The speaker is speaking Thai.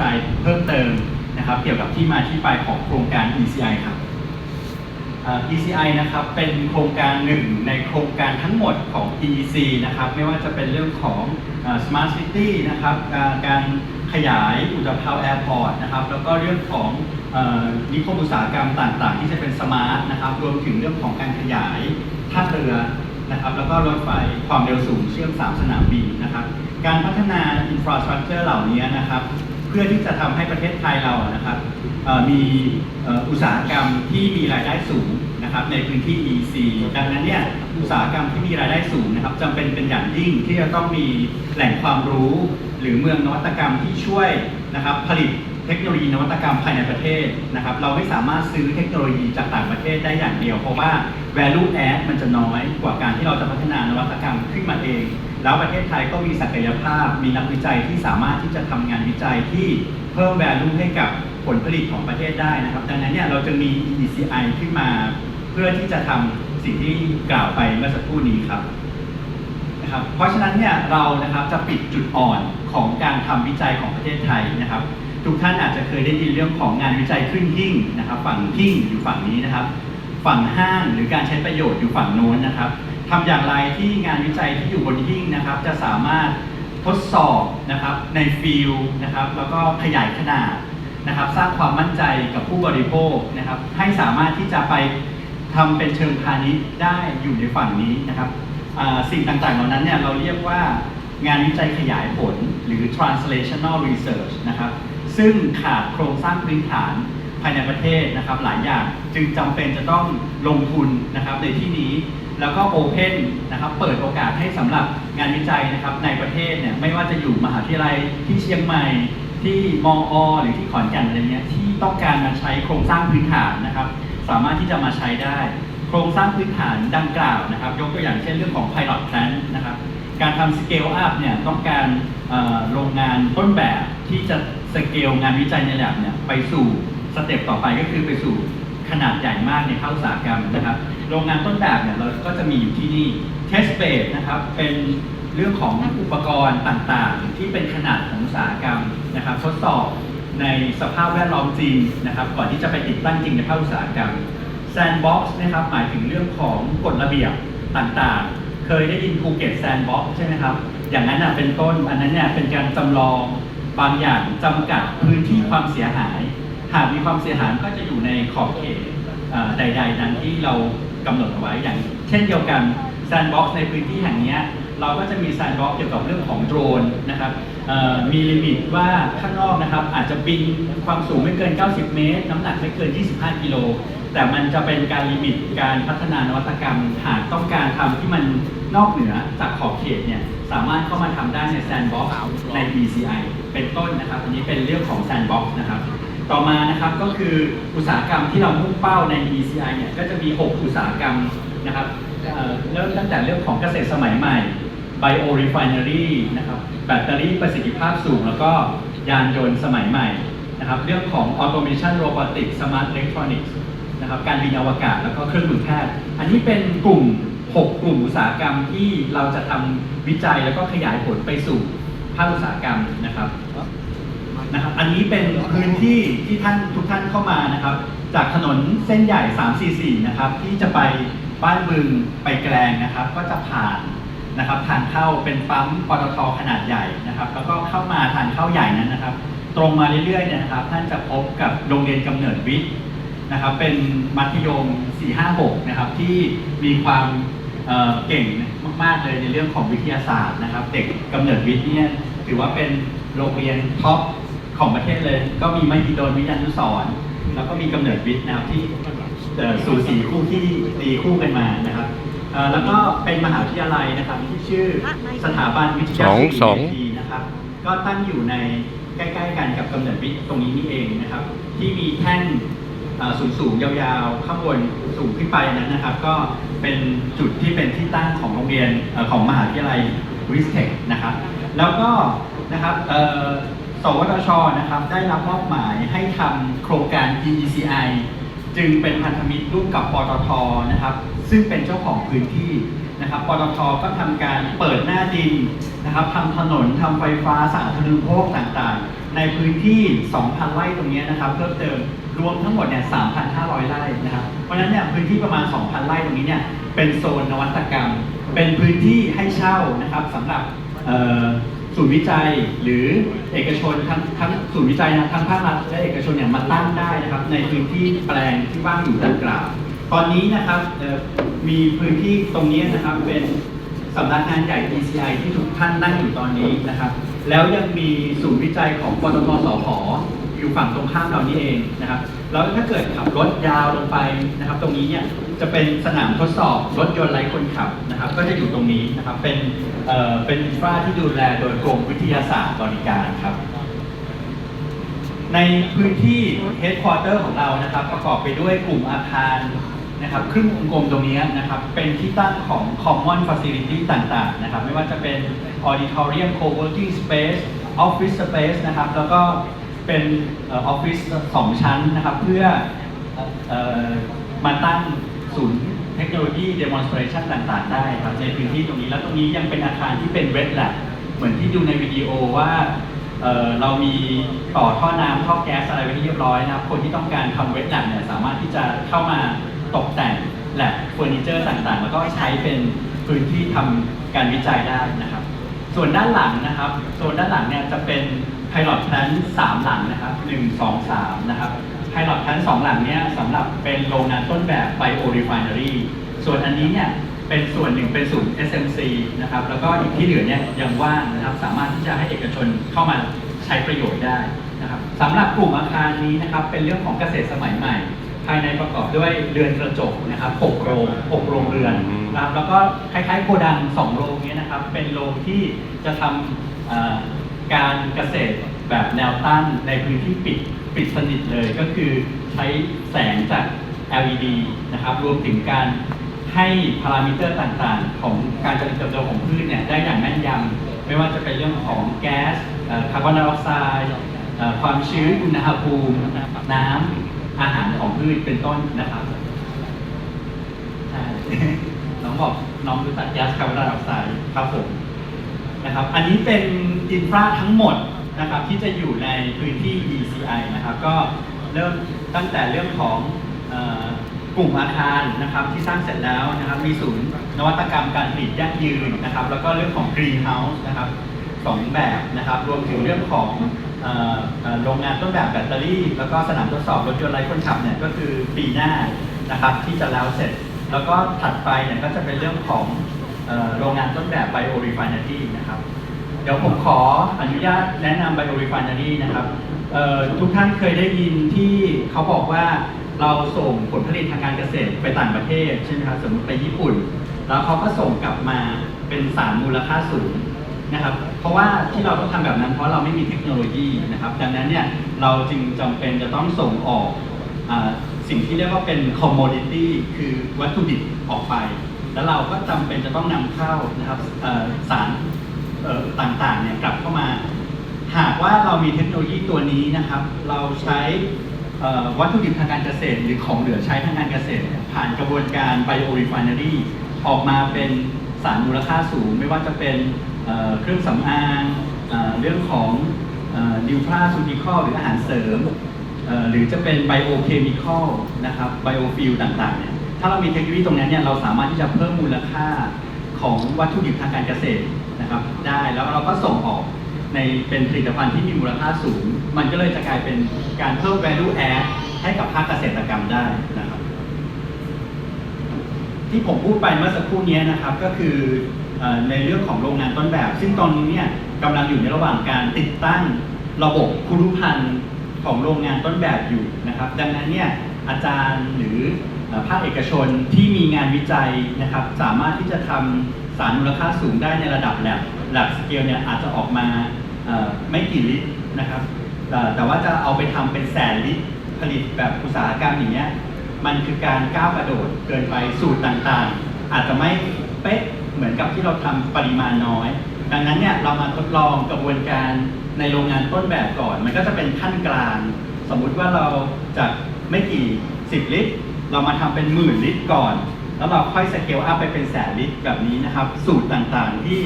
ใจเพิ่มเติมนะครับ เกี่ยวกับที่มาที่ไปของโครงการ ECI ครับ ECI นะครับเป็นโครงการหนึ่งในโครงการทั้งหมดของ EEC นะครับไม่ว่าจะเป็นเรื่องของ Smart City นะครับการขยายอุตภาวแอร์พอร์ตนะครับแล้วก็เรื่องของนิคมอุตสาหกรรมต่างๆ ที่จะเป็นสมาร์ทนะครับรวมถึงเรื่องของการขยายท่าเรือนะครับแล้วก็รถไฟความเร็วสูงเชื่อม 3 สนามบินนะครับการพัฒนาอินฟราสตรักเจอร์เหล่านี้นะครับ เพื่อที่จะทำให้ประเทศไทยเรานะครับมีอุตสาหกรรมที่มีรายได้สูงนะครับในพื้นที่ EC ดังนั้นเนี่ยอุตสาหกรรมที่มีรายได้สูงนะครับจำเป็นเป็นอย่างยิ่งที่จะต้องมีแหล่งความรู้ หรือเมืองนวัตกรรมที่ช่วยนะครับผลิต ทคโนโลยีนวัตกรรมภายในประเทศนะครับ เราไม่สามารถซื้อเทคโนโลยีจากต่างประเทศได้อย่างเดียว เพราะว่า value add มันจะน้อยกว่าการที่เราจะพัฒนานวัตกรรมขึ้นมาเอง แล้วประเทศไทยก็มีศักยภาพ มีนักวิจัยที่สามารถที่จะทำงานวิจัยที่เพิ่ม value ให้กับผลผลิตของประเทศได้นะครับ ดังนั้นเนี่ยเราจะมี ECI ขึ้นมา เพื่อที่จะทำสิ่งที่กล่าวไปเมื่อสักครู่นี้ครับนะครับ เพราะฉะนั้นเนี่ยเรานะครับจะปิดจุดอ่อนของการทำวิจัยของประเทศไทยนะครับ ทุกท่านอาจจะเคยได้ยินเรื่องของงานวิจัยขึ้นหิ้งนะครับ ฝั่งหิ้งอยู่ฝั่งนี้นะครับ ฝั่งห้างหรือการใช้ประโยชน์อยู่ฝั่งโน้นนะครับทำอย่างไรที่งานวิจัยที่อยู่บนหิ้งนะครับ จะสามารถทดสอบนะครับในฟิลนะครับ แล้วก็ขยายขนาดนะครับ สร้างความมั่นใจกับผู้บริโภคนะครับ ให้สามารถที่จะไปทำเป็นเชิงพาณิชย์ได้อยู่ในฝั่งนี้นะครับสิ่งต่างๆเหล่านั้นเนี่ยเราเรียกว่างานวิจัยขยายผลหรือ translational research นะครับ ซึ่งขาดโครงสร้างพื้นฐานภายในประเทศนะครับหลายอย่างจึงจำเป็นจะต้องลงทุนนะครับในที่นี้แล้วก็โอเพนนะครับเปิดโอกาสให้สำหรับงานวิจัยนะครับในประเทศเนี่ยไม่ว่าจะอยู่มหาวิทยาลัยที่เชียงใหม่ที่มอหรือที่ขอนแก่นอะไรเงี้ยที่ต้องการมาใช้โครงสร้างพื้นฐานนะครับ สามารถที่จะมาใช้ได้ โครงสร้างพื้นฐานดังกล่าวนะครับ ยกตัวอย่างเช่นเรื่องของ Pilot Plant นะครับการทำ Scale Up เนี่ยต้องการโรงงานต้นแบบที่จะ สเกลงานวิจัยในแลบเนี่ยไปสู่สเต็ปต่อไปก็คือไปสู่ขนาดใหญ่มากในภาคอุตสาหกรรมนะครับ โรงงานต้นแบบเนี่ยเราก็จะมีอยู่ที่นี่ Test Bed นะครับเป็นเรื่องของอุปกรณ์ต่างๆ ที่เป็นขนาดของอุตสาหกรรมนะครับ ทดสอบในสภาพแวดล้อมจริงนะครับ ก่อนที่จะไปติดตั้งจริงในภาคอุตสาหกรรม Sandbox นะครับหมายถึงเรื่องของกฎระเบียบต่างๆ เคยได้ยินภูเก็ตแซนด์บ็อกใช่ไหมครับ อย่างนั้นน่ะเป็นต้นอันนั้นเนี่ยเป็นการจำลอง บางอย่างจำกัดพื้นที่ความเสียหาย หากมีความเสียหายก็จะอยู่ในขอบเขตใด ๆ นั้นที่เรากำหนดเอาไว้อย่าง เช่นเดียวกันแซนด์บ็อกในพื้นที่แห่งนี้เราก็จะมีแซนด์บ็อกเกี่ยวกับเรื่องของโดรนนะครับมีลิมิตว่าข้างนอกนะครับอาจจะบินความสูงไม่เกิน 90 เมตร น้ำหนักไม่เกิน 25 กิโล แต่มันจะเป็นการลิมิตการพัฒนานวัตกรรม หากต้องการทำที่มันนอกเหนือจากขอบเขตเนี่ยสามารถเข้ามาทำได้ในแซนด์บ็อกซ์ใน ECI เป็นต้นนะครับ อันนี้เป็นเรื่องของแซนด์บ็อกซ์นะครับ ต่อมานะครับก็คืออุตสาหกรรมที่เรามุ่งเป้าใน ECI เนี่ยก็จะมี 6 อุตสาหกรรมนะครับเริ่มตั้งแต่เรื่องของเกษตรสมัยใหม่ Bio Refinery นะครับแบตเตอรี่ประสิทธิภาพสูง แล้วก็ยานยนต์สมัยใหม่นะครับเรื่องของ Automation Robotics Smart Electronics นะครับการบินอวกาศแล้วก็เครื่องมือแพทย์ อันนี้เป็นกลุ่ม 6 กลุ่มอุตสาหกรรมที่เราจะทำวิจัยแล้วก็ขยายผลไปสู่ภาคอุตสาหกรรมนะครับนะครับ อันนี้เป็นพื้นที่ที่ท่านทุกท่านเข้ามานะครับ จากถนนเส้นใหญ่ 344 นะครับ ที่จะไปบ้านบึงไปแกลงนะครับ ก็จะผ่านนะครับทางเข้าเป็นปั๊มปตทขนาดใหญ่นะครับ แล้วก็เข้ามาทางเข้าใหญ่นั้นนะครับ ตรงมาเรื่อยๆเนี่ยนะครับ ท่านจะพบกับโรงเรียนกำเนิดวิทย์ นะครับเป็นมัธยม 456 นะครับที่มีความเอ่อเก่งมาก ๆ เลยในเรื่องของวิทยาศาสตร์นะครับ เด็กกำเนิดวิทย์เนี่ยถือว่าเป็นโรงเรียนท็อปของประเทศเลย ก็มีมหิดลวิทยานุสรณ์แล้วก็มีกำเนิดวิทย์นะครับที่เอ่อสู่สีคู่ที่ตีคู่กันมานะครับเอ่อแล้วก็เป็นมหาวิทยาลัยนะครับที่ชื่อสถาบันวิทยาสองศาสตร์สองทีนะครับก็ตั้งอยู่ในใกล้ ๆ กันกับกำเนิดวิทย์ตรงนี้นี่เองนะครับ ที่มีแท่น สูงสูงยาวๆ ข้างบนสูงขึ้นไปนั้นนะครับ ก็เป็นจุดที่เป็นที่ตั้งของโรงเรียนอของมหาวิทยาลัยวิสเทคนะครับ แล้วก็นะครับสวทชนะครับได้รับมอบหมายให้ทำโครงการ EECI จึงเป็นพันธมิตรร่วมกับปตทนะครับ ซึ่งเป็นเจ้าของพื้นที่นะครับปตทก็ทำการเปิดหน้าดินนะครับทำถนนทำไฟฟ้าสาธารณูปโภคต่างๆ ในพื้นที่ 2,000 ไร่ตรงนี้นะครับ เพิ่มเติม รวมทั้งหมดเนี่ย 3,500 ไร่นะครับ เพราะฉะนั้นเนี่ยพื้นที่ประมาณ 2,000 ไร่ตรงนี้เนี่ย เป็นโซนนวัตกรรม เป็นพื้นที่ให้เช่านะครับสำหรับเอ่อศูนย์วิจัยหรือเอกชนทั้งทั้งศูนย์วิจัยนะทั้งภาครัฐและเอกชนเนี่ยมาตั้งได้นะครับ ในพื้นที่แปลงที่ว่างอยู่ดังกล่าว ตอนนี้นะครับมีพื้นที่ตรงนี้นะครับเป็นสำนักงานใหญ่ ECI ที่ทุกท่านนั่งอยู่ตอนนี้นะครับ แล้วยังมีศูนย์วิจัยของปตทสพ อยู่ฝั่งตรงข้ามเรานี่เองนะครับแล้วถ้าเกิดขับรถยาวลงไปนะครับ ตรงนี้เนี่ยจะเป็นสนามทดสอบรถยนต์ไร้คนขับนะครับ ก็จะอยู่ตรงนี้นะครับเป็นเอ่อเป็นฟราที่ดูแลโดยกรมวิทยาศาสตร์บริการครับ ในพื้นที่ headquarter ของเรานะครับ ประกอบไปด้วยกลุ่มอาคารนะครับครึ่งวงกลมตรงนี้นะครับเป็นที่ตั้งของ common facility ต่างๆนะครับ ไม่ว่าจะเป็น auditorium co-working space office space นะครับ แล้วก็ เป็นออ office สองชั้นนะครับ เพื่อเออมาตั้งศูนย์เทคโนโลยี demonstration ต่างๆ ได้ครับในพื้นที่ตรงนี้แล้วตรงนี้ยังเป็นอาคารที่เป็น red lab เหมือนที่ดูในวิดีโอว่าเเรามีต่อท่อน้ำท่อแก๊สอะไรไว้ที่เรียบร้อยนะครับ คนที่ต้องการทำเวทแลบเนี่ยสามารถที่จะเข้ามาตกแต่งแลบเฟอร์นิเจอร์ต่างๆ แล้วก็ใช้เป็นพื้นที่ทำการวิจัยได้นะครับ ส่วนด้านหลังนะครับโซนด้านหลังเนี่ยจะเป็น ไพลอตแพลนสามหลังนะครับหนึ่งสองสามนะครับไพลอตแพลนสองหลังเนี่ยสำหรับเป็นโรงงานต้นแบบไบโอรีไฟเนอรี่ส่วนอันนี้เนี่ยเป็นส่วนหนึ่งเป็นศูนย์ SMC นะครับแล้วก็อีกที่เหลือเนี่ยยังว่างนะครับสามารถที่จะให้เอกชนเข้ามาใช้ประโยชน์ได้นะครับสำหรับกลุ่มอาคารนี้นะครับเป็นเรื่องของเกษตรสมัยใหม่ ภายในประกอบด้วยเรือนกระจกนะครับ6โรง6โรงเรือนนะครับแล้วก็คล้ายๆโกดัง2โรงเนี้นะครับเป็นโรงที่จะทำ การเกษตรแบบแนวตั้งในพื้นที่ปิดปิดสนิทเลยก็คือใช้แสงจาก LED นะครับ รวมถึงการให้พารามิเตอร์ต่างๆ ของการเจริญเติบโตของพืชเนี่ยได้อย่างแม่นยำไม่ว่าจะเป็นเรื่องของแก๊สคาร์บอนไดออกไซด์ความชื้นอุณหภูมิน้ำอาหารของพืชเป็นต้นนะครับน้องบอกน้องรู้จักแก๊สคาร์บอนไดออกไซด์ครับผมนะครับ อันนี้เป็น อินฟราทั้งหมดนะครับที่จะอยู่ในพื้นที่ ECI นะครับก็เริ่มตั้งแต่เรื่องของออกลุ่มอาคารนะครับที่สร้างเสร็จแล้วนะครับมีศูนย์นวัตกรรมการผลิตยั่งยืนนะครับแล้วก็เรื่องของ Greenhouse นะครับสองแบบนะครับรวมถึงเรื่องของโรงงานต้นแบบแบตเตอรี่ แล้วก็สนามทดสอบรถยนต์ไร้คนขับเนี่ยก็คือปีหน้านะครับที่จะแล้วเสร็จ แล้วก็ถัดไปเนี่ยก็จะเป็นเรื่องของโรงงานต้นแบบไบโอรีไฟเนอรี่นะครับ เดี๋ยวผมขออนุญาตแนะนำไบโอรีฟเนอรี่นะครับทุกท่านเคยได้ยินที่เขาบอกว่าเราส่งผลผลิตทางการเกษตรไปต่างประเทศใช่ไหมครับสมมติไปญี่ปุ่น แล้วเขาก็ส่งกลับมาเป็นสารมูลค่าสูงนะครับเพราะว่าที่เราต้องทำแบบนั้นเพราะเราไม่มีเทคโนโลยีนะครับดังนั้นเนี่ยเราจึงจำเป็นจะต้องส่งออกอสิ่งที่เรียกว่าเป็น commodity คือวัตถุดิบออกไป แล้วเราก็จำเป็นจะต้องนำเข้านะครับสาร ต่างๆเนี่ยกลับเข้ามา หากว่าเรามีเทคโนโลยีตัวนี้นะครับ เราใช้วัตถุดิบทางการเกษตร หรือของเหลือใช้ทางการเกษตร ผ่านกระบวนการ biorefinery ออกมาเป็นสารมูลค่าสูง ไม่ว่าจะเป็นเเครื่องสำอางเอเรื่องของนิวทราซูติคอลหรืออาหารเสริม หรือจะเป็นไบโอเคมีคอลนะครับไบโอฟิลต่างๆเนี่ยถ้าเรามีเทคโนโลยีตรงนั้นเนี่ยเราสามารถที่จะเพิ่มมูลค่าของวัตถุดิบทางการเกษตร นะครับได้แล้วเราก็ส่งออกในเป็นผลิตภัณฑ์ที่มีมูลค่าสูง มันก็เลยจะกลายเป็นการเพิ่ม value add ให้กับภาคเกษตรกรรมได้นะครับ ที่ผมพูดไปเมื่อสักครู่นี้นะครับก็คืออในเรื่องของโรงงานต้นแบบ ซึ่งตอนนี้เนี่ยกำลังอยู่ในระหว่างการติดตั้งระบบคุรุพันธ์ของโรงงานต้นแบบอยู่นะครับ ดังนั้นเนี่ยอาจารย์หรือ ภาคเอกชนที่มีงานวิจัยนะครับ สามารถที่จะทำสารมูลค่าสูงได้ในระดับแลบแลบสเกลเนี่ยอาจจะออกมาไม่กี่ลิตรนะครับแต่ว่าจะเอาไปทำเป็นแสนลิตรผลิตแบบอุตสาหกรรมอย่างเงี้ยมันคือการก้าวกระโดดเกินไปสูตรต่างๆ อาจจะไม่เป๊ะเหมือนกับที่เราทำปริมาณน้อย ดังนั้นเนี่ยเรามาทดลองกระบวนการในโรงงานต้นแบบก่อน มันก็จะเป็นขั้นกลาง สมมุติว่าเราจากไม่กี่สิบลิตร เรามาทำเป็นหมื่นลิตรก่อน แล้วเราค่อยสเกลอัพไปเป็นแสนลิตรแบบนี้นะครับ สูตรต่างๆที่